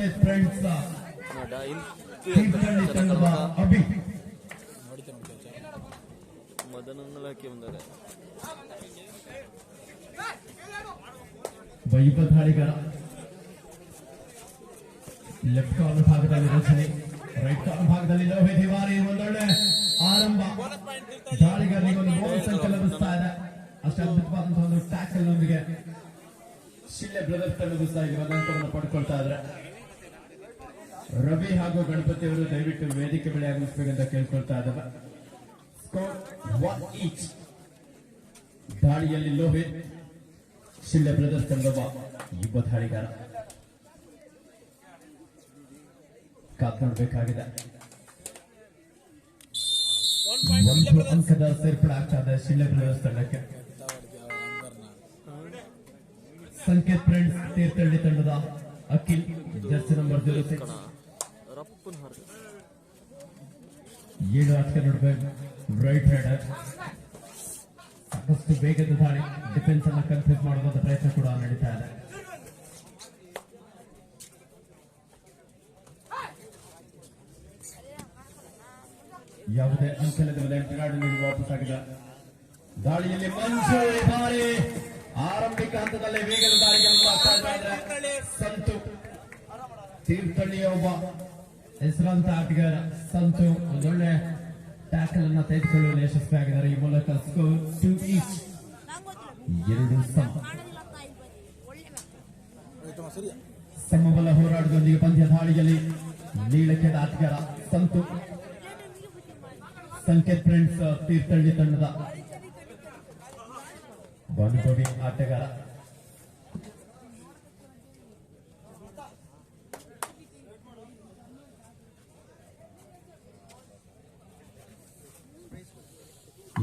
ಸಂಕೇತ್ friends Abhi ಮದನನ್ನ ಹಾಕಿ ಬಂದರೆ ವೈಭವ ಧಾಳಿಗಾರ ಲೆಫ್ಟ್ ಕಾರ್ನರ್ ಭಾಗದಲ್ಲಿ ರಚನೆ ರೈಟ್ ಕಾರ್ನರ್ ಭಾಗದಲ್ಲಿ ಲೋಹೆ ದಿವಾರಿ ಒಂದೊಳ್ಳೆ ಆರಂಭ. ದಾಳಿಗಾರನಿಗೆ ಒಂದು ಗೋಲ್ ಸಂಖ್ಯೆ ಲಭಿಸ್ತಾ ಇದೆ. ಅಷ್ಟೇ ಅದ್ಭುತವಾದಂತಹ ಒಂದು ಟ್ಯಾಕಲ್ ನೊಂದಿಗೆ ಶಿಲ್ಲೆ ಬ್ರದರ್ಸ್ ತಂಡ ಒಂದು ಅಂಕವನ್ನು ಪಡ್ಕೊಳ್ತಾ ಇದ್ರೆ ರವಿ ಹಾಗೂ ಗಣಪತಿ ಅವರು ದಯವಿಟ್ಟು ವೇದಿಕೆ ಬೆಳೆ ಆಗಮಿಸಬೇಕಂತ ಕೇಳ್ಕೊಳ್ತಾ ಇದ್ದಾರೆ. ದಾಳಿಯಲ್ಲಿ ಲೋಹಿತ್ ಶಿಲ್ಲೆ ಬ್ರದರ್ಸ್ ತಂಡವ ಯುವ ದಾಳಿಗಾರ ಕಾತ್ ಒಂದು ಅಂಕದ ಸೇರ್ಪಡೆ ಆಗ್ತಾ ಇದೆ ಶಿಲ್ಲೆ ಬ್ರದರ್ಸ್ ತಂಡಕ್ಕೆ. ಸಂಕೇತ್ ಫ್ರೆಂಡ್ಸ್ ತೀರ್ಥಹಳ್ಳಿ ತಂಡದ ಅಖಿಲ್, ಜರ್ಸಿ ನಂಬರ್ ಜೀರೋ ರಪ್ಪನ ಹಾರ್ಗ ಏಳು ಆಟಕ ನೋಡ್ಬೇಕು ರೈಟ್ ರೈಡರ್ ಸಾಕಷ್ಟು ವೇಗದ ದಾಳಿ ಡಿಫೆನ್ಸ್ ಅನ್ನ ಕನ್ಫ್ಯೂಸ್ ಮಾಡುವಂತ ಪ್ರಯತ್ನ ಕೂಡ ನಡೀತಾ ಇದೆ ಯಾವುದೇ ಅಂಕಣದ ಎಂಟರಾಡಿನಲ್ಲಿ ವಾಪಸ್ ಆಗಿದೆ ದಾಳಿಯಲ್ಲಿ ಮಂಜು ಈ ಬಾರಿ ಆರಂಭಿಕ ಹಂತದಲ್ಲಿ ವೇಗದ ದಾಳಿಗಳನ್ನು ಮಾಡ್ತಾ ಇದ್ದಾರೆ ಸಂತು ತೀರ್ಥಹಳ್ಳಿಯ ಒಬ್ಬ ಹೆಸರಾಂತ ಆಟಗಾರ ಸಂತು ಒಂದೊಳ್ಳೆ ಟ್ಯಾಕಲ್ ಅನ್ನ ತೆಗೆದುಕೊಳ್ಳಲು ಯಶಸ್ವಿಯಾಗಿದ್ದಾರೆ. ಈ ಮೂಲಕ ಸ್ಕೋರ್ ಟು ಈಚ್ ಎರಡು ಸಮ. ಸಮಬಲ ಹೋರಾಟದೊಂದಿಗೆ ಪಂದ್ಯ ದಾಳಿಯಲ್ಲಿ ನೀಳಕ್ಕೆ ಆಟಗಾರ ಸಂತು. ಸಂಕೇತ್ ಫ್ರೆಂಡ್ಸ್ ತೀರ್ಥಹಳ್ಳಿ ತಂಡದ. ಅನುಭವಿ ಆಟಗಾರ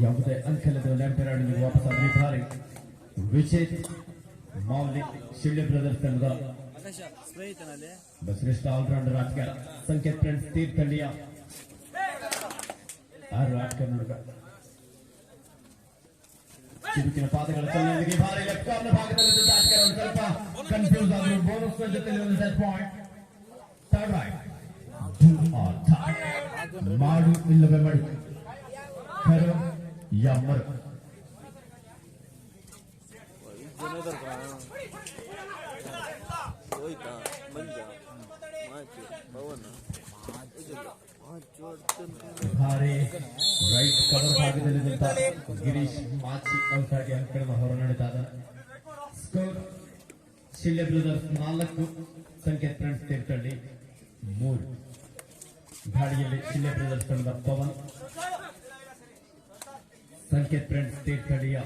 ಯಾವುದೇ ಅಂಕಲದ ನೆಂಪರಾಡಿಗೆ ವಾಪಸ್ ಆದ್ರೆ ಬಾರಿ ವಿಜೇತ್ ಮೌಲಿ ಶಿಳ್ಳೆ ಬ್ರದರ್ಸ್ ತಂಡದ ಶ್ರೇಷ್ಠ ಆಲ್ರೌಂಡರ್ ಆಟಗಾರ ಸಂಕೇತ್ ಫ್ರೆಂಡ್ಸ್ ತೀರ್ಥಹಳ್ಳಿಯ ಆರು ಆಟಗಾರ ನೋಡ್ಕ ಚಿರುಕಿನ ಪಾದಗಳ ಚಲನೆಯೊಂದಿಗೆ ಭಾರಿ ಲೆಫ್ಟ್ ಕಾರ್ನರ್ ಭಾಗದಲ್ಲಿ ಇದ್ದ ಆಟಗಾರ ಒಂದು ಸ್ವಲ್ಪ ಕನ್ಫ್ಯೂಸ್ ಆದ್ರು ಬೋನಸ್ ಜೊತೆಲಿ ಒಂದು ಸೆಟ್ ಪಾಯಿಂಟ್ ಥರ್ಡ್ ರೈಟ್ ಮಾಡು ಇಲ್ಲವೇ ಮಾಡಿ. ಕರು ಯಮ್ಮರು ಜನ ಇದಾರ ಹೋಯ್ತಾ ಮಂಜ ಮಾಚಿ ಪವನ ಭಾರಿ ರೈಟ್ ಕವರ್ ಭಾಗದಲ್ಲಿದ್ದಂತ ಗಿರೀಶ್ ಮಾಚಿ ಔಟ್ ಆಗಿ ಅಂಕಣದ ಹೊರ ನಡೀತಾ ಇದ್ದಾರೆ ಸ್ಕೋರ್ ಶಿಲ್ಲೆ ಬ್ರದರ್ಸ್ ನಾಲ್ಕು ಸಂಕೇತ್ ಫ್ರೆಂಡ್ಸ್ ತೀರ್ಥಹಳ್ಳಿ ಮೂರು ಗಾಡಿಯಲ್ಲಿ ಶಿಲ್ಲೆ ಬ್ರದರ್ಸ್ ತಂಡದ ಪವನ್ ಸಂಕೇತ್ ಫ್ರೆಂಡ್ಸ್ ತೀರ್ಥಹಳ್ಳಿಯ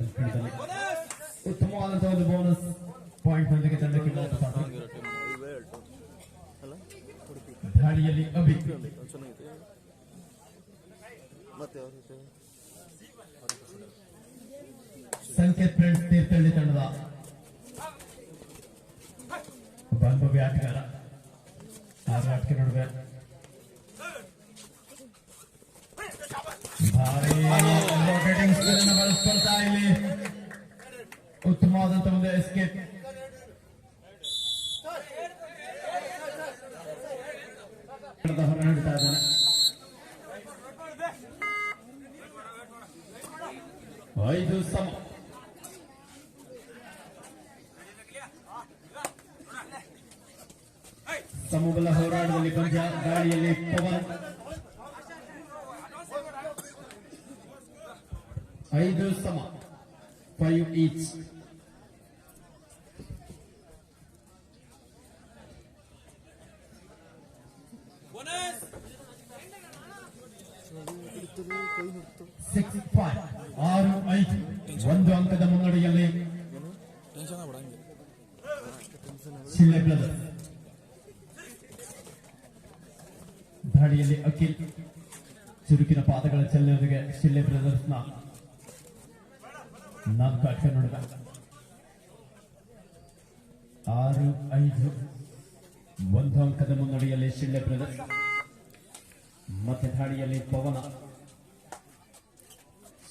ಅಂಕಣದಲ್ಲಿ ಉತ್ತಮವಾದಂತಹ ಒಂದು ಬೋನಸ್ ಪಾಯಿಂಟ್ ನೊಂದಿಗೆ ತಂಡಕ್ಕೆ ವಾಪಸ್ ಆದರು. ಇರೋ ಟೀಮ್ ಇವೇ ಹೇಳ್ತು ಅಲ್ಲ ದಾಳಿಯಲ್ಲಿ ಅಭಿ ಚೆನ್ನಾಗಿದೆ ಮತ್ತೆ ಅವ್ರ ಜೊತೆ ಸಂಕೇತ್ ಫ್ರೆಂಡ್ಸ್ ತೀರ್ಥಹಳ್ಳಿ ತಂಡದ ಒಬ್ಬ ಅನುಭವಿ ಆಟಗಾರ ಆರು ಆಟಕ್ಕೆ ನಡುವೆ ಭಾರಿ rotating skill ಅನ್ನು ಬಳಸ್ಕೊಳ್ತಾ ಇಲ್ಲಿ ಉತ್ತಮವಾದಂತ ಒಂದು ಎಸ್ಕೇಪ್ ಹೊರ ನಡೀತಾ ಇದ್ದಾನೆ ಐದು ಸಮ ಸಮಬಲ ಹೋರಾಟದಲ್ಲಿ ಪಂದ್ಯ ಗಾಳಿಯಲ್ಲಿ ಪವನ್ ಐದು ಸಮ ಫೈವ್ ಈಚ್ ಸಿಕ್ಸ್ ಫೈವ್ ಆರು ಐದು ಒಂದು ಅಂಕದ ಮುನ್ನಡೆಯಲ್ಲಿ ಶಿಲ್ಲೆ ಬ್ರದರ್ಸ್ ದಾಳಿಯಲ್ಲಿ ಅಖಿಲ್ ಚುರುಕಿನ ಪಾದಗಳ ಚಲನೆಯೊಂದಿಗೆ ಶಿಲ್ಲೆ ಬ್ರದರ್ಸ್ನ ನಾಲ್ಕು ಅಕ್ಷರ ನೋಡಿದ ಆರು, ಐದು. ಒಂದು ಅಂಕದ ಮುನ್ನಡೆಯಲ್ಲಿ ಶಿಳ್ಳೆ ಬ್ರದರ್ಸ್ ಮತ್ತೆ ದಾಳಿಯಲ್ಲಿ ಪವನ.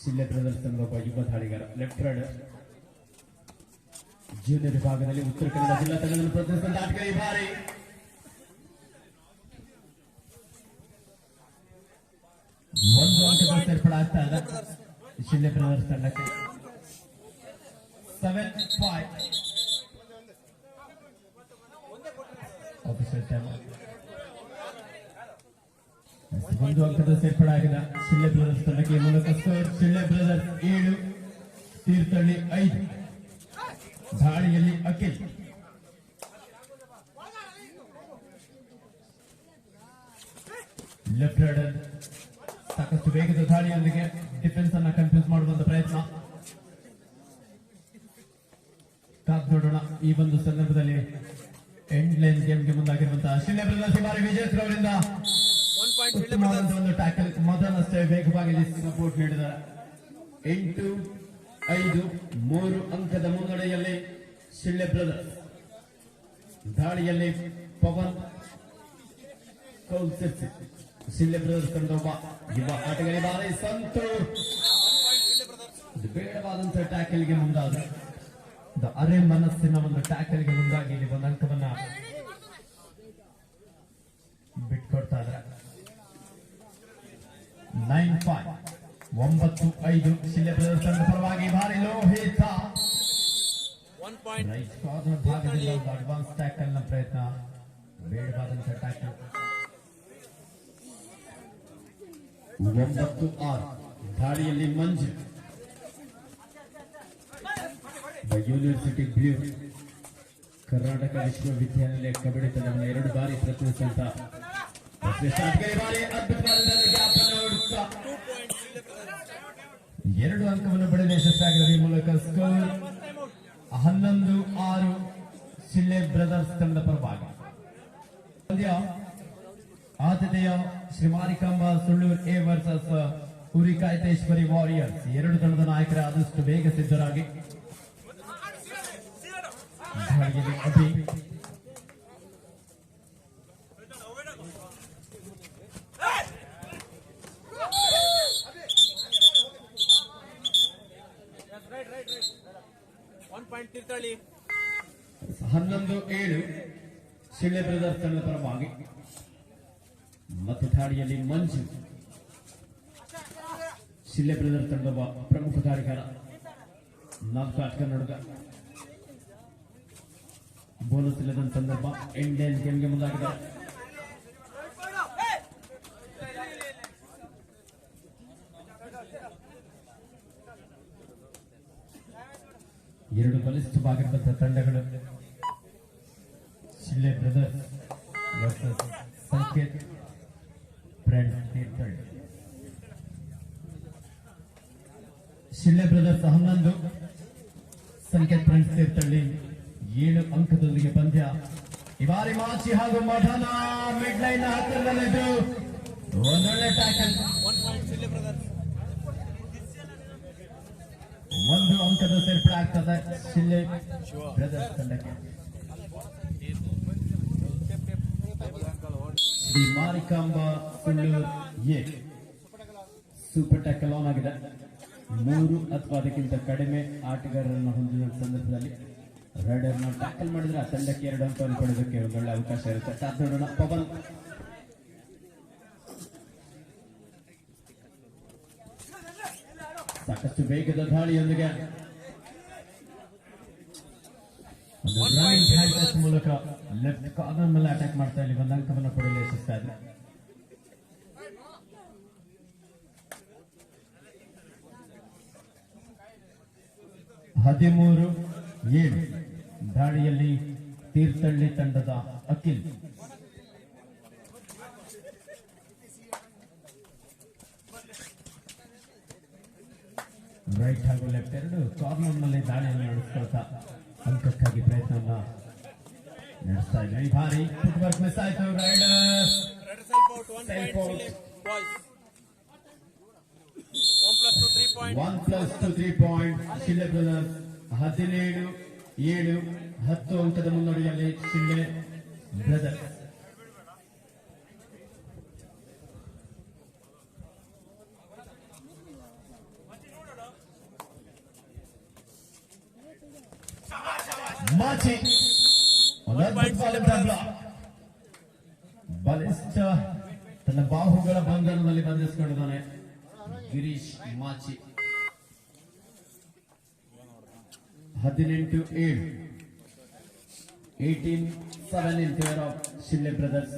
ಶಿಳ್ಳೆ ಬ್ರದರ್ಸ್ ಒಬ್ಬ ಯುವ ದಾಳಿಗಾರ. ಲೆಫ್ಟ್ ಜೂನಿಯರ್ ವಿಭಾಗದಲ್ಲಿ ಉತ್ತರ ಕನ್ನಡ ಜಿಲ್ಲಾ ತಂಡವನ್ನು ಪ್ರತಿನಿಧಿಸಿದ ಆಟಗಾರ ಬಾರಿ ಒಂದು ಅಂಕದ ಸೇರ್ಪಡಾಗ್ತಾ ಇದೆ. ಶಿಳ್ಳೆ ಸೆವೆನ್ ಫೈವ್ ಒಂದು ಅಂಕದ ಸೇರ್ಪಡಾಗಿದೆ ಶಿಳ್ಳೆ ಬ್ರದರ್ಸ್ ತಂಡಕ್ಕೆ ಮೂಲಕ ಸ್ಕೋರ್ ಶಿಲ್ಲೆ ಬ್ರದರ್ಸ್ ಏಳು, ತೀರ್ಥಹಳ್ಳಿ ಐದು. ದಾಳಿಯಲ್ಲಿ ಅಖಿಲ್. ಲೆಫ್ಟ್ ರೈಡರ್ ಸಾಕಷ್ಟು ವೇಗದ ದಾಳಿಯೊಂದಿಗೆ ಡಿಫೆನ್ಸ್ ಅನ್ನ ಕನ್ಫ್ಯೂಸ್ ಮಾಡುವಂತ ಪ್ರಯತ್ನ. ಕಾದ್ ನೋಡೋಣ ಈ ಒಂದು ಸಂದರ್ಭದಲ್ಲಿ ಎಂಡ್ ಲೈನ್ ಗೇಮ್ಗೆ ಮುಂದಾಗಿರುವಂತಹ ಶಿಲ್ಲೆ ಬ್ರದರ್ಸ್ ಬಾರಿ ಪಾಯಿಂಟ್ ಒಂದು ಟ್ಯಾಕಲ್ ಮೊದಲಷ್ಟೇ ವೇಗವಾಗಿ ಸಪೋರ್ಟ್ ನೀಡಿದ್ದಾರೆ ಎಂಟು ಐದು ಮೂರು ಅಂಕದ ಮುನ್ನಡೆಯಲ್ಲಿ ಶಿಳ್ಳೆ ಬ್ರದರ್ಸ್ ದಾಳಿಯಲ್ಲಿ ಪವನ್ ಕೌಲ್ಸಿ ಶಿಳ್ಳೆ ಬ್ರದರ್ಸ್ ತಂಡ ಒಬ್ಬ ಯುವ ಆಟಗಾರಿ ಬಾರಿ ಸಂತೋಷ್. ಬೇಡವಾದಂತಹ ಟ್ಯಾಕಲ್ಗೆ ಮುಂದಾದ ಇದು ಅರೆ ಮನಸ್ಸಿನ ಒಂದು ಟ್ಯಾಕಲ್ಗೆ ಮುಂದಾಗಿ ಇಲ್ಲಿ ಒಂದು ಅಂಕವನ್ನ ಬಿಟ್ಕೊಡ್ತಾ ಇದ್ದಾರೆ. ನೈನ್ ಫೈವ್ ಒಂಬತ್ತು ಐದು ಶಿಲೆ ಪ್ರದರ್ಶನದ ಪರವಾಗಿ ಭಾರಿ ಲೋಹಿತ. ರೈಟ್ ಕಾರ್ನರ್ ಭಾಗದಲ್ಲಿ ಒಂದು ಅಡ್ವಾನ್ಸ್ ಟ್ಯಾಕಲ್ನ ಪ್ರಯತ್ನ. ಬೇಡವಾದಂತಹ ಟ್ಯಾಕಲ್ ಒಂಬತ್ತು ಆರು ದಾಳಿಯಲ್ಲಿ Manju. The university blue Karnataka ವಿಶ್ವವಿದ್ಯಾನಿಲಯ ಕಬಡ್ಡಿ ತಂಡವನ್ನು ಎರಡು ಬಾರಿ ಪ್ರತಿನಿಧಿಸಿದಂತ ಎರಡು ಅಂಕವನ್ನು ಪಡೆದ ಯಶಸ್ಸಾಗಿರುವ ಈ ಮೂಲಕ ಸ್ಕೋರ್ ಹನ್ನೊಂದು ಆರು ಸಿಳ್ಳೆ ಬ್ರದರ್ಸ್ ತಂಡದ ಪರವಾಗಿ. ಪಂದ್ಯ ಆದ್ಯತೆಯ Shri Marikamba Sullur A versus Hurikaiteshwari warriors ಎರಡು ತಂಡದ ನಾಯಕರ ಆದಷ್ಟು ಬೇಗ ಸಿದ್ಧರಾಗಿ. ಹನ್ನೊಂದು ಏಳು ಶಿಳ್ಳೆ ಬ್ರದರ್ಸ್ ತಂಡದ ಪರವಾಗಿ ಮತ್ತು ದಾಳಿಯಲ್ಲಿ ಮಂಜು ಶಿಳ್ಳೆ ಬ್ರದರ್ಸ್ ಪ್ರಮುಖ ದಾಳಿಗಾರ ನಾಲ್ಕು ಆಟಗಾರ ನಡುಗ ಬೋನಸ್ ಇಲ್ಲದ ಸಂದರ್ಭ ಇಂಡಿಯನ್ ಗೇಮ್ಗೆ ಮುಂದಾಗಿದೆ. ಎರಡು ಬಲಿಷ್ಠವಾಗಿರುವಂತಹ ತಂಡಗಳು. Shille brothers Sanket friends Thirthahalli. Shille brothers ಹನ್ನೊಂದು, ಸಂಕೇತ್ ಫ್ರೆಂಡ್ಸ್ ತೀರ್ಥಹಳ್ಳಿ. ಏಳು ಅಂಕದೊಂದಿಗೆ ಪಂದ್ಯ. ಈ ಬಾರಿ ಮಾಚಿ ಹಾಗೂ ಮಠನ ಮಿಡ್ ಲೈನ್ ಹತ್ತಿರದಲ್ಲಿದ್ದು ಒಂದೊಳ್ಳೆ ಟ್ಯಾಕಲ್ ಒಂದು ಅಂಕದ ಸೇರ್ಪಡೆ ಆಗ್ತದೆ ಶಿಲ್ಲೆ ಬ್ರದರ್ಸ್ ತಂಡಕ್ಕೆ. Marikamba A. Super tackle on ಆಗಿದೆ. ಮೂರು ಅಥವಾ ಅದಕ್ಕಿಂತ ಕಡಿಮೆ ಆಟಗಾರರನ್ನು ಹೊಂದಿದ ಸಂದರ್ಭದಲ್ಲಿ. ರೈಡರ್ನ ಟ್ಯಾಕಲ್ ಮಾಡಿದ್ರೆ ಆ ತಂಡಕ್ಕೆ ಎರಡು ಅಂತ ಪಡೆಯೋದಕ್ಕೆ ಒಂದು ಒಳ್ಳೆ ಅವಕಾಶ ಇರುತ್ತೆ. ಟಾಪ್ ನೋಡೋಣ ಪವನ್. ಸಾಕಷ್ಟು ವೇಗದ ದಾಳಿಯೊಂದಿಗೆ. ಮೂಲಕ ಲೆಫ್ಟ್ ಕಾರ್ನರ್ ಮೇಲೆ ಅಟ್ಯಾಕ್ ಮಾಡ್ತಾ ಇಲ್ಲಿ ಒಂದು ಅಂಕವನ್ನು ಪಡೆಯಲು ಯಶಸ್ತಾ ಇದೆ ಹದಿಮೂರು ಏಳು. ದಾಳಿಯಲ್ಲಿ ತೀರ್ಥಹಳ್ಳಿ ತಂಡದ ಅಖಿಲ್. ರೈಟ್ ಹಾಗೂ ಲೆಫ್ಟ್ ಎರಡು ಕಾರ್ನರ್ನಲ್ಲಿ ದಾಳಿಯನ್ನು ನಡೆಸ್ಕೊಳ್ತಾ ಅಂಕಕ್ಕಾಗಿ ಪ್ರಯತ್ನವನ್ನ ನಡೆಸ್ತಾ ಇದ್ದಾರೆ. ಈ ಬಾರಿ ಫುಟ್ವರ್ಕ್ ಮಿಸ್ ಆಯ್ತು. One plus two three point ಹದಿನೇಳು, ಏಳು. ಹತ್ತು ಅಂಕದ ಮುನ್ನಡೆಯಲ್ಲಿ ಶಿಲ್ಲೆ ಬ್ರದರ್. ಬಲಿಷ್ಠ ತನ್ನ ಬಾಹುಗಳ ಬಂಧನದಲ್ಲಿ ಬಂಧಿಸಿಕೊಂಡಿದ್ದಾನೆ ಗಿರೀಶ್ ಮಾಚಿ. ಹದಿನೆಂಟು ಏಳು. Eighteen seven in favour of Shille brothers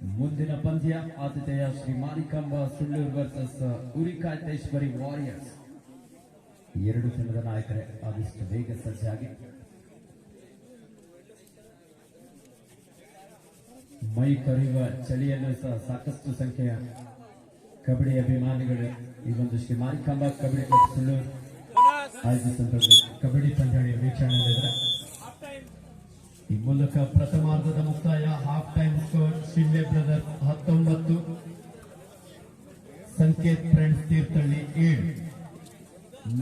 ಮುಂದಿನ ಪಂದ್ಯ ಆತಿಥೇಯ ಶ್ರೀ ಮಾರಿಕಾಂಬ ಸುಳ್ಳೂರು ವರ್ಸಸ್ ಉರಿಕಾಂತೇಶ್ವರಿ ವಾರಿಯರ್ಸ್ ಎರಡು ತಂಡದ ನಾಯಕರೇ, ಆದಷ್ಟು ಬೇಗ ಸಜ್ಜಾಗಿ ಮೈ ಕರೆಯುವ ಚಳಿಯಲ್ಲೂ ಸಹ ಸಾಕಷ್ಟು ಸಂಖ್ಯೆಯ ಕಬಡ್ಡಿ ಅಭಿಮಾನಿಗಳು ಈ ಒಂದು ಶ್ರೀ ಮಾರಿಕಾಂಬ ಕಬಡ್ಡಿ ಸುಳ್ಳೂರು. ಕಬಡ್ಡಿ ಪಂದ್ಯಾವಳಿಯ ವೀಕ್ಷಣೆ ಈ ಮೂಲಕ ಪ್ರಥಮಾರ್ಧದ ಮುಕ್ತಾಯ half time score Shille brother ಹತ್ತೊಂಬತ್ತು. ಸಂಕೇತ್ ಫ್ರೆಂಡ್ಸ್ ತೀರ್ಥಳ್ಳಿ ಏಳು.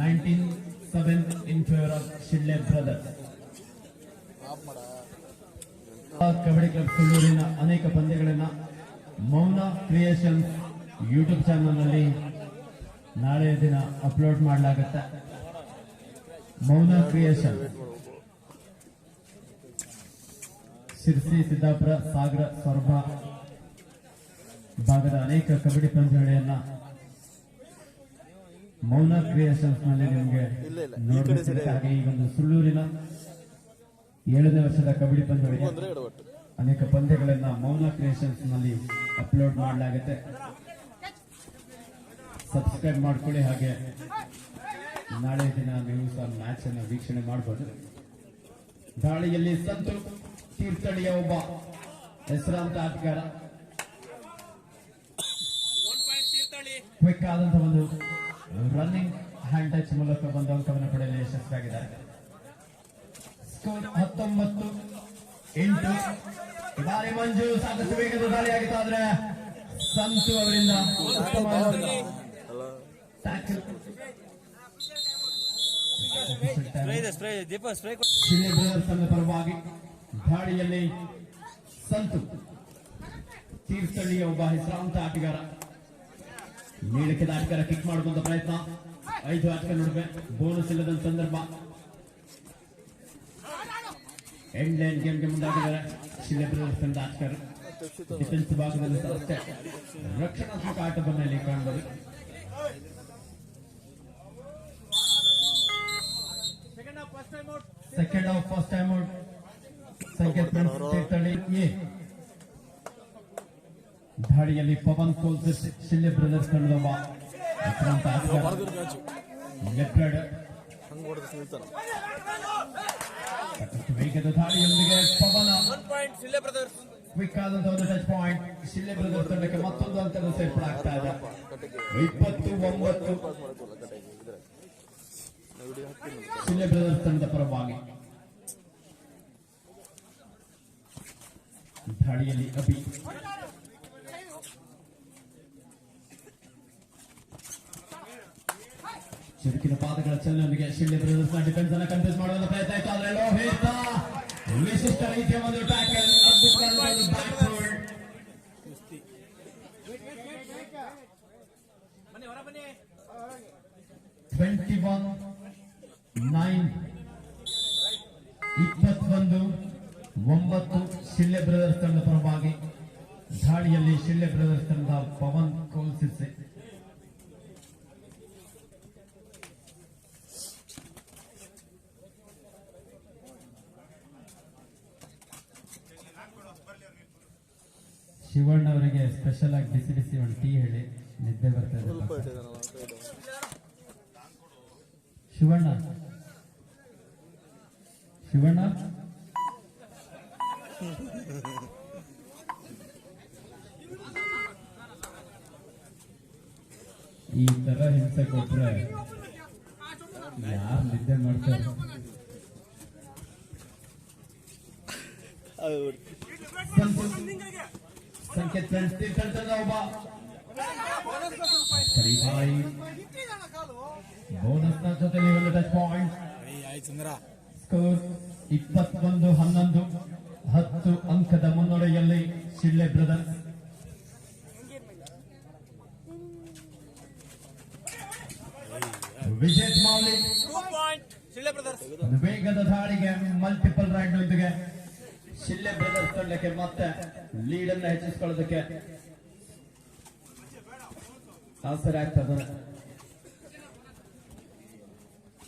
Nineteen seven in favour of Shille brother kabaddi club ಸುಳ್ಳೂರಿನ ಅನೇಕ ಪಂದ್ಯಗಳನ್ನು ಮೌನ ಕ್ರಿಯೇಷನ್ ಯೂಟ್ಯೂಬ್ ಚಾನಲ್ನಲ್ಲಿ ನಾಳೆ ದಿನ ಅಪ್ಲೋಡ್ ಮಾಡಲಾಗುತ್ತೆ. ಮೌನ ಕ್ರಿಯೇಷನ್ ಶಿರ್ಸಿ ಸಿದ್ದಾಪುರ ಸಾಗರ ಸೊರಬ ಭಾಗದ ಅನೇಕ ಕಬಡ್ಡಿ ಪಂದ್ಯಾವಳಿಯನ್ನ ಮೌನ ಕ್ರಿಯೇಷನ್ಸ್ನಲ್ಲಿ ನಿಮಗೆ ನೋಡಬೇಕು ಹಾಗೆ ಈ ಒಂದು ಸುಳ್ಳೂರಿನ ಏಳನೇ ವರ್ಷದ ಕಬಡ್ಡಿ ಪಂದ್ಯಾವಳಿಗೆ ಅನೇಕ ಪಂದ್ಯಗಳನ್ನ ಮೌನ ಕ್ರಿಯೇಷನ್ಸ್ನಲ್ಲಿ ಅಪ್ಲೋಡ್ ಮಾಡಲಾಗುತ್ತೆ. ಸಬ್ಸ್ಕ್ರೈಬ್ ಮಾಡ್ಕೊಳ್ಳಿ ಹಾಗೆ ನಾಳೆ ದಿನ ನೀವು ಸಹ ಮ್ಯಾಚ್ ಅನ್ನು ವೀಕ್ಷಣೆ ಮಾಡಬಹುದು ದಾಳಿಯಲ್ಲಿ ಸಂತು ತೀರ್ಥಹಳ್ಳಿಯ ಒಬ್ಬ ಹೆಸರಾಂತ ಆಟಗಾರ. ಕ್ವಿಕ್ ಆದಂತಹ ಒಂದು ರನ್ನಿಂಗ್ ಹ್ಯಾಂಡ್ ಟಚ್ ಮೂಲಕ ಬಂದ ಅಂಕವನ್ನು ಪಡೆಯಲು ಯಶಸ್ವಿಯಾಗಿದ್ದಾರೆ. ಸ್ಕೋರ್ ಹತ್ತೊಂಬತ್ತು ಎಂಟು. ದಾರಿ ಬಾರಿ ಮಂಜು ಸಾಕಷ್ಟು ವೇಗದ ದಾಳಿಯಾಗಿತ್ತು ಆದ್ರೆ ಸಂತು ಅವರಿಂದ ದೀಪ ಸ್ಪ್ರೇ ಪರವಾಗಿ ದಾಳಿಯಲ್ಲಿ ಸಂತು ತೀರ್ಥಹಳ್ಳಿಯ ಒಬ್ಬ ಹೆಸರಾಂತ ಆಟಗಾರ. ನೀಳಕ್ಕೆ ಆಟಗಾರ ಕಿಕ್ ಮಾಡುವಂತ ಪ್ರಯತ್ನ. ಐದು ಆಟಗಾರ ನಡುವೆ ಬೋನಸ್ ಇಲ್ಲದ ಸಂದರ್ಭ. ಎಂಡ್ ಲೈನ್ ಗೇಮ್ಗೆ ಮುಂದಾಗಿದ್ದಾರೆ. ಶಿಲೆ ಬ್ರದರ್ಸ್ ತಂಡ ಆಟಗಾರರು ಡಿಫೆನ್ಸ್ ಭಾಗದಲ್ಲಿ ಸಹ ಅಷ್ಟೇ. ರಕ್ಷಣಾತ್ಮಕ ಆಟವನ್ನು ಇಲ್ಲಿ ಕಾಣಬಹುದು second half first time out second half first time out A ದಾಳಿಯಲ್ಲಿ ಪವನ್ ಕೋಲ್ಸ್ ಶಿಲ್ಲೆ ಬ್ರದರ್ಸ್ ತಂಡದ ಒಬ್ಬ ಹೆಸರಾಂತ ಆಟಗಾರ ಲೆಫ್ಟ್ ರೈಡ್ ಸಾಕಷ್ಟು ವೇಗದ ದಾಳಿಯೊಂದಿಗೆ ಪವನ. ಕ್ವಿಕ್ ಆದಂತಹ ಒಂದು ಟಚ್ ಪಾಯಿಂಟ್ ಶಿಲ್ಲೆ ಬ್ರದರ್ಸ್ ತಂಡಕ್ಕೆ ಮತ್ತೊಂದು ಅಂತರದ ಸೇರ್ಪಡೆ ಆಗ್ತಾ ಇದೆ. ಇಪ್ಪತ್ತು ಒಂಬತ್ತು ಬ್ರದರ್ಸ್ ತಂಡದ ಪರವಾಗಿ. ದಾಳಿಯಲ್ಲಿ ಅಭಿ ಚುರುಕಿನ ಪಾದಗಳ ಚಲನೆಯೊಂದಿಗೆ ಶಿಲ್ಲೆ ಬ್ರದರ್ಸ್ನ ಡಿಫೆನ್ಸ್ ಅನ್ನ ಕನ್ಫ್ಯೂಸ್ ಮಾಡುವ ಪ್ರಯತ್ನ ಇತ್ತು ಆದ್ರೆ ಲೋಹಿತ ವಿಶಿಷ್ಟ ರೀತಿಯ ಒಂದು ಟ್ಯಾಕಲ್ ಅದ್ಭುತವಾದ ಒಂದು ಬ್ಯಾಕ್ವರ್ಡ್ ಬನ್ನಿ ಹೊರ ಬನ್ನಿ ಟ್ವೆಂಟಿ ಒನ್ ನೈನ್ ಇಪ್ಪತ್ತೊಂದು ಒಂಬತ್ತು ಶಿಲ್ಲೆ ಬ್ರದರ್ಸ್ ತಂಡದ ಪರವಾಗಿ ದಾಳಿಯಲ್ಲಿ ಶಿಳ್ಳೆ ಬ್ರದರ್ಸ್ ತಂಡದ ಪವನ್ ಕೌಲ್ಸಿಸೆ ಶಿವಣ್ಣ ಅವರಿಗೆ ಸ್ಪೆಷಲ್ ಆಗಿ ಬಿಸಿ ಬಿಸಿ ಒಂದು ಟೀ ಹೇಳಿ ನಿದ್ದೆ ಬರ್ತದೆ ಪಾಪ. ಶಿವಣ್ಣ. ಶಿವಣ್ಣ? ಈ ತರ ಹಿಂಸೆ ಕೊಟ್ರೆ ಯಾರು ನಿದ್ದೆ ಮಾಡ್ತಾರೆ ಸಂಕೇತ್- ಸಂಕೇತ್ ಫ್ರೆಂಡ್ಸ್ ತೀರ್ಥಹಳ್ಳಿ ಒಬ್ಬ ಸರಿಬಾಯಿ ಬೋನಸ್ನ ಜೊತೆಲಿ ಒಂದು ಟಚ್ ಪಾಯಿಂಟ್ ಸ್ಕೋರ್ ಇಪ್ಪತ್ತೊಂದು ಹನ್ನೊಂದು ಹತ್ತು ಅಂಕದ ಮುನ್ನಡೆಯಲ್ಲಿ ಶಿಲ್ಲೆ ಬ್ರದರ್ಸ್ ವಿಜಯ್ ಒಂದು ವೇಗದ ದಾಳಿಗೆ ಮಲ್ಟಿಪಲ್ ರೈಡ್ ನೊಂದಿಗೆ ಶಿಲ್ಲೆ ಬ್ರದರ್ಸ್ ತಂಡಕ್ಕೆ ಮತ್ತೆ ಲೀಡ್ ಅನ್ನು ಹೆಚ್ಚಿಸಿಕೊಳ್ಳೋದಕ್ಕೆ ಆಸರೆ ಆಗ್ತದೆ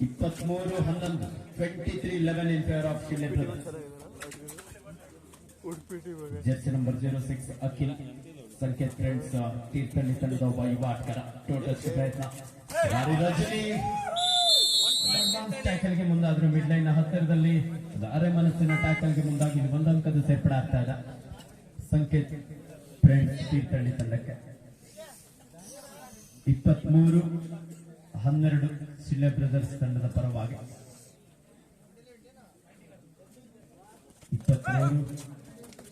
ಇಪ್ಪತ್ಮೂರು ಹನ್ನೊಂದು twenty three eleven in favour of Shille brothers. Jersey number zero six Akhil Sanket friends Thirthahalli ತಂಡದ ಒಬ್ಬ ಯುವ ಆಟಗಾರ ಟೋಟಲ್ ಪ್ರಯತ್ನ. ಭಾರಿ ರಜನಿ. ಟ್ಯಾಕಲ್ಗೆ ಮುಂದಾದ್ರು ಮಿಡ್ ಲೈನ್ ಹತ್ತಿರದಲ್ಲಿ ಅರೆ ಮನಸ್ಸಿನ ಟ್ಯಾಕಲ್ಗೆ ಮುಂದಾಗಿ ಒಂದಂಕದ ಸೇರ್ಪಡೆ ಆಗ್ತಾ ಇದೆ. ಸಂಕೇತ್ ಫ್ರೆಂಡ್ಸ್ ತೀರ್ಥಹಳ್ಳಿ ತಂಡಕ್ಕೆ. ಇಪ್ಪತ್ಮೂರು ಹನ್ನೆರಡು ಶಿಲೆ ಬ್ರದರ್ಸ್ ತಂಡದ ಪರವಾಗಿ. ಇಪ್ಪತ್ಮೂರು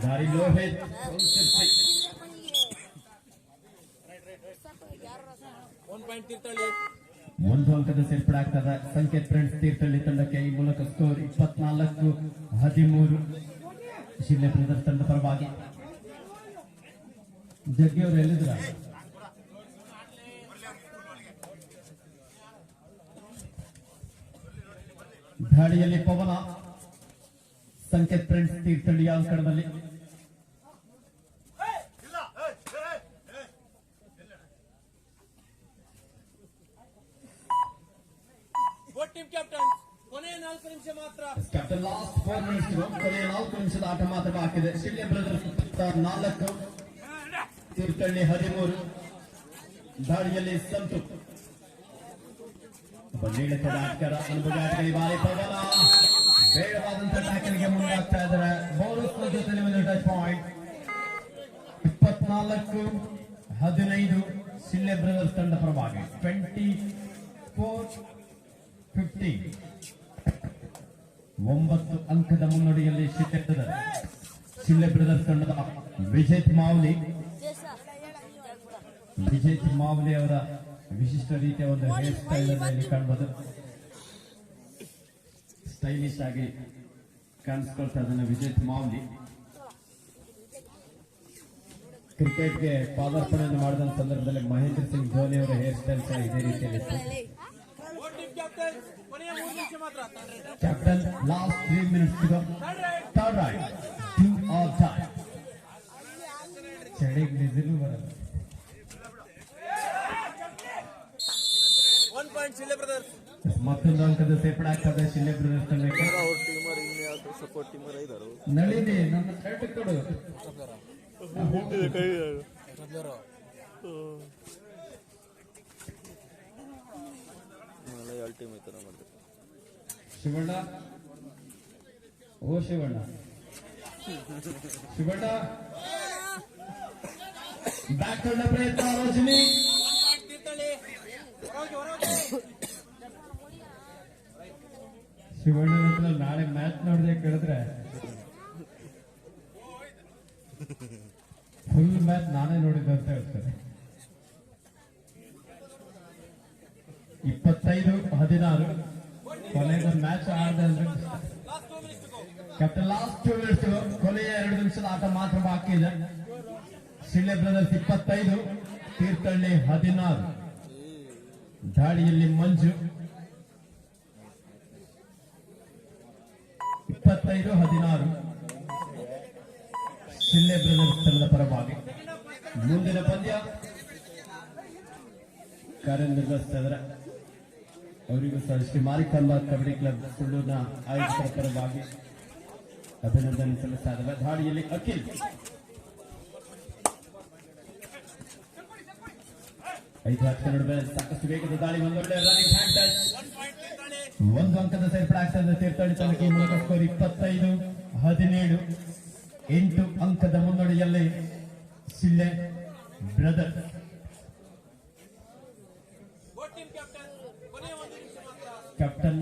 ಲೋಹಿತ್ ಒನ್ ಒಂದು ಅಂಕದ ಸೇರ್ಪಡೆ ಆಗ್ತದೆ ಸಂಕೇತ್ ಫ್ರೆಂಡ್ಸ್ ತೀರ್ಥಹಳ್ಳಿ ತಂಡಕ್ಕೆ ಈ ಮೂಲಕ ಸ್ಕೋರ್ ಇಪ್ಪತ್ನಾಲ್ಕು, ಹದಿಮೂರು. ಶಿಲ್ಲೆ ತಂಡ ಪರವಾಗಿ. ಜಗ್ಗಿ ಅವರು ಎಲ್ಲಿದ್ರ ದಾಳಿಯಲ್ಲಿ ಪವನ. ಸಂಕೇತ್ ಫ್ರೆಂಡ್ಸ್ ತೀರ್ಥಹಳ್ಳಿಯ ಅಂಕಣದಲ್ಲಿ ಬೋಟ್ ಟೀಮ್ ಕ್ಯಾಪ್ಟನ್ ಕೊನೆ ನಾಲ್ಕು ನಿಮಿಷ ಮಾತ್ರ ಕ್ಯಾಪ್ಟನ್ ಲಾಸ್ಟ್ ಫೋರ್ ಮಿನಿಟ್ಸ್ ಕೊನೆಯ ನಾಲ್ಕು ನಿಮಿಷದ ಆಟ ಮಾತ್ರ ಬಾಕಿ ಇದೆ ಶಿಲ್ಲೆ ಬ್ರದರ್ಸ್ ಇಪ್ಪತ್ತ ನಾಲ್ಕು ತೀರ್ಥಹಳ್ಳಿ ಹದಿಮೂರು ದಾಳಿಯಲ್ಲಿ ಸಂತು ಒಬ್ಬ ನೀಳತದ ಆಟಗಾರ ಅನುಭವಿ ಆಟಗಾರ ಈ ಬಾರಿ ಪವನ ಬೇಡವಾದಂತ ಟ್ಯಾಕಲ್ಗೆ ಮುಂದಾಗ್ತಾ ಇದ್ದಾರೆ ಬೌಲರ್ಸ್ ಜೊತೆ ಒಂದು ಟಚ್ ಪಾಯಿಂಟ್ ಇಪ್ಪತ್ನಾಲ್ಕು ಹದಿನೈದು ಶಿಲ್ಲೆ ಬ್ರದರ್ಸ್ ತಂಡ ಪರವಾಗಿ ಟ್ವೆಂಟಿ ಫೋರ್ ಫಿಫ್ಟಿ ಒಂಬತ್ತು ಅಂಕದ ಮುನ್ನಡೆಯಲ್ಲಿ ಶಿಕ್ಷಕದ ಶಿಲ್ಲೆ ಬ್ರದರ್ಸ್ ತಂಡದ ವಿಜಯ್ ಮಾವಲಿ. ವಿಜಯ್ ಮಾವಲಿ ಅವರ ವಿಶಿಷ್ಟ ರೀತಿಯ ಒಂದು ಹೇರ್ ಸ್ಟೈಲ್ ಅನ್ನು ಕಾಣಬಹುದು ಸ್ಟೈಲಿಶ್ ಆಗಿ ಕಾಣಿಸ್ಕೊಳ್ತಾ ಇದ್ದಾನೆ ವಿಜಯ್ ಮಾವಲಿ. ಕ್ರಿಕೆಟ್ಗೆ ಪಾದಾರ್ಪಣೆಯನ್ನು ಮಾಡಿದ ಸಂದರ್ಭದಲ್ಲಿ ಮಹೇಂದ್ರ ಸಿಂಗ್ ಧೋನಿ ಅವರ ಹೇರ್ ಸ್ಟೈಲ್ ಸಹ ಇದೇ ರೀತಿಯಲ್ಲಿ ಇತ್ತು ಬೋಟ್ ಟೀಮ್ ಕ್ಯಾಪ್ಟನ್ ಕೊನೆಯ ನಿಮಿಷ ಮಾತ್ರ captain last three minutes third right two all time ಚಳಿಗೆ ಬಿಸಿಲು ಬರಲ್ಲ. ಮತ್ತೊಂದು ಅಂಕದ ಸೇರ್ಪಡೆ ಆಗ್ತದೆ ಶಿಲ್ಲೆ ಬ್ರದರ್ಸ್ ತಂಡಕ್ಕೆ. ಸಪೋರ್ಟ್ ಟೀಮರ್ ನಳಿನಿ ನನ್ನ ಶರ್ಟ್ ಕೊಡು. ಟೀಮ್ ಐತಾರ ಮತ್ತೆ ಶಿವಣ್ಣ. ಓ ಶಿವಣ್ಣ. ಶಿವಣ್ಣ. ಬ್ಯಾಕ್ ಕೊಂಡ ಪ್ರಯತ್ನ ರೋಜಿನಿ ಶಿವಣ್ಣ ಹತ್ರ ನಾಳೆ ಮ್ಯಾಚ್ ನೋಡಿದೆ ಕೇಳಿದ್ರೆ. ಫುಲ್ ಮ್ಯಾಚ್ ನಾನೇ ನೋಡಿದ್ದೆ ಅಂತ ಹೇಳ್ತಾರೆ. ಇಪ್ಪತ್ತೈದು, ಹದಿನಾರು. ಕೊನೆಗೆ ಮ್ಯಾಚ್ ಆಡದೆ ಅಂದ್ರೆ last two minutes go captain last two minutes ಕೊನೆಯ ಎರಡು ನಿಮಿಷದ ಆಟ ಮಾತ್ರ ಬಾಕಿ ಇದೆ. ಸಿಳ್ಳೆ ಬ್ರದರ್ಸ್ ಇಪ್ಪತ್ತೈದು ತೀರ್ಥಹಳ್ಳಿ ಹದಿನಾರು. ದಾಳಿಯಲ್ಲಿ ಮಂಜು. ಇಪ್ಪತ್ತೈದು, ಹದಿನಾರು. ಸಿಳ್ಳೆ ಬ್ರದರ್ಸ್ ತಂಡದ ಪರವಾಗಿ. ಮುಂದಿನ ಪಂದ್ಯ. ಕಾರ್ಯನಿರ್ವಹಿಸ್ತಾ ಇದ್ದಾರೆ. ಅವರಿಗೂ ಸಹ ಶ್ರೀ ಮಾರಿಕಂಬ ಕಬಡ್ಡಿ ಕ್ಲಬ್ ಸುಳ್ಳೂರಿನ ಆಯೋಜಕರ ಪರವಾಗಿ ಅಭಿನಂದನೆ ಸಲ್ಲಿಸ್ತಾ ಇದ್ದಾರೆ ದಾಳಿಯಲ್ಲಿ ಅಖಿಲ್. ಐದು ಹತ್ತು ನಡುವೆ ಸಾಕಷ್ಟು ವೇಗದ ದಾಳಿ, ಒಂದು ಅಂಕದ ಸೇರ್ಪಡೆ ಆಗ್ತಾ ಇದೆ ತೀರ್ಥಹಳ್ಳಿ ಈ ಮೂಲಕ ಸ್ಕೋರ್ ಇಪ್ಪತ್ತೈದು, ಹದಿನೇಳು, ಎಂಟು ಅಂಕದ ಮುನ್ನಡೆಯಲ್ಲಿ ಸಿಲ್ಲೆ ಬ್ರದರ್ ಬೋಟ್ ಟೀಮ್ ಕ್ಯಾಪ್ಟನ್ ಕೊನೆಯ ಒಂದು ನಿಮಿಷ ಮಾತ್ರ ಕ್ಯಾಪ್ಟನ್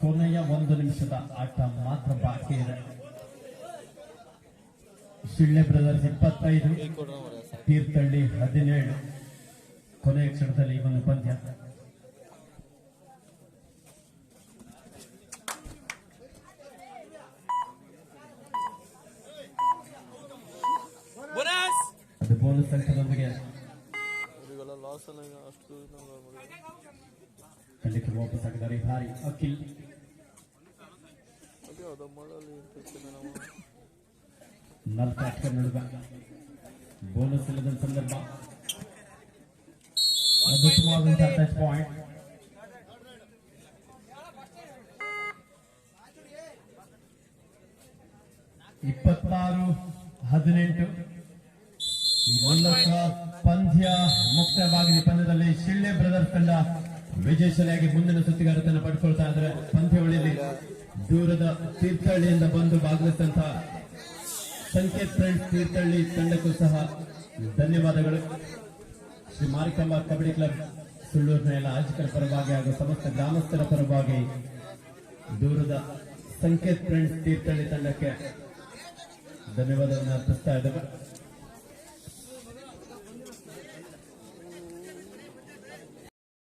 ಕೊನೆಯ ಒಂದು ನಿಮಿಷದ ಆಟ ಮಾತ್ರ ಬಾಕಿ ಇದೆ. ಶಿಳ್ಳೆ ಬ್ರದರ್ಸ್ ಇಪ್ಪತ್ತೈದು ತೀರ್ಥಹಳ್ಳಿ ಹದಿನೇಳು. ಕೊನೆಯ ಕ್ಷಣದಲ್ಲಿ ಈ ಒಂದು ಪಂದ್ಯ. ಬೋನಸ್! ಅದು ಬೋನಸ್ ಅಂಕದೊಂದಿಗೆ. ಖಂಡಿತ ವಾಪಸ್ ಆಗಿದ್ದಾರೆ ಭಾರಿ ಅಖಿಲ್. ನಾಲ್ಕು ಬೋನಸ್ ಇಲ್ಲದ ಸಂದರ್ಭ. ಅದ್ಭುತವಾದಂತಹ ಟಚ್ ಪಾಯಿಂಟ್ ಇಪ್ಪತ್ತಾರು, ಹದಿನೆಂಟು. ಮೂಲಕ ಪಂದ್ಯ ಮುಕ್ತವಾಗಿದೆ. ಪಂದ್ಯದಲ್ಲಿ ಶಿಳ್ಳೆ ಬ್ರದರ್ಸ್ ತಂಡ ವಿಜಯಶಾಲಿಯಾಗಿ ಮುಂದಿನ ಸುತ್ತಿಗಾರತನ ಪಡ್ಕೊಳ್ತಾ ಇದ್ರೆ ಪಂದ್ಯಾವಳಿಯಲ್ಲಿ ದೂರದ ತೀರ್ಥಹಳ್ಳಿಯಿಂದ ಬಂದು ಭಾಗವಹಿಸಿದಂತಹ ಸಂಕೇತ್ ಫ್ರೆಂಡ್ಸ್ ತೀರ್ಥಹಳ್ಳಿ ತಂಡಕ್ಕೂ ಸಹ ಧನ್ಯವಾದಗಳು. ಶ್ರೀ ಮಾರಿಕಂಬ ಕಬಡ್ಡಿ ಕ್ಲಬ್ ಸುಳ್ಳೂರಿನ ಎಲ್ಲ ಆಯೋಜಕರ ಪರವಾಗಿ ಹಾಗೂ ಸಮಸ್ತ ಗ್ರಾಮಸ್ಥರ ಪರವಾಗಿ ದೂರದ ಸಂಕೇತ್ ಫ್ರೆಂಡ್ಸ್ ತೀರ್ಥಹಳ್ಳಿ ತಂಡಕ್ಕೆ ಧನ್ಯವಾದವನ್ನು ಅರ್ಪಿಸ್ತಾ ಇದ್ದೇವೆ.